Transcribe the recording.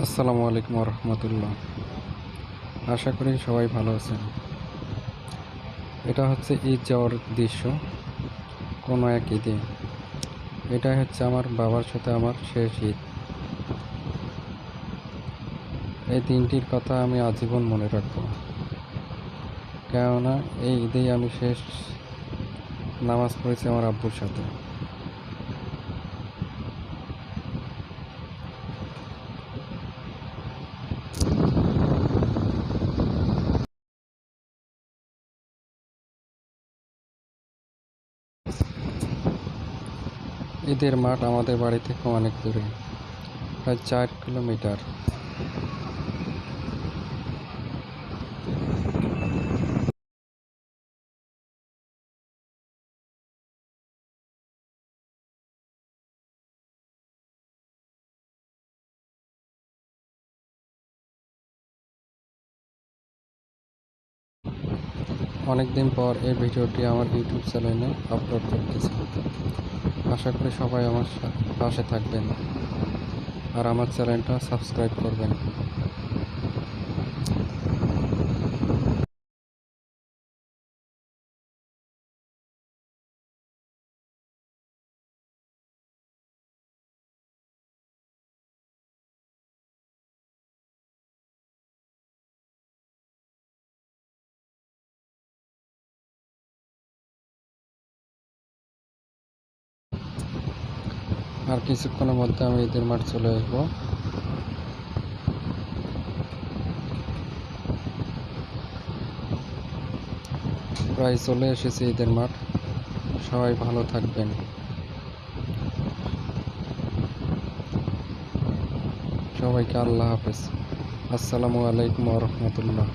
আসসালামু আলাইকুম রহমতুল্লাহ আশা করি সবাই ভালো আছেন। এটা হচ্ছে ঈদ যাওয়ার দৃশ্য, কোনো এক ঈদে। এটা হচ্ছে আমার বাবার সাথে আমার শেষ ঈদ। এই দিনটির কথা আমি আজীবন মনে রাখব। কেননা এই ঈদেই আমি শেষ নামাজ পড়েছি আমার আব্বুর সাথে। ঈদের মাঠ আমাদের বাড়ি থেকে অনেক দূরে প্রায় চার কিলোমিটার। অনেকদিন পর এই ভিডিওটি আমার ইউটিউব চ্যানেলে আপলোড করতেছি। আশা করি সবাই আমার পাশে থাকবেন। আর আমার চ্যানেলটা সাবস্ক্রাইব করবেন। আর কিছুক্ষণের মধ্যে আমি ঈদের মাঠ চলে আসব। প্রায় চলে এসেছে ঈদের মাঠ। সবাই ভালো থাকবেন। সবাইকে আল্লাহ হাফেজ। আসসালামু আলাইকুম রহমতুল্লাহ।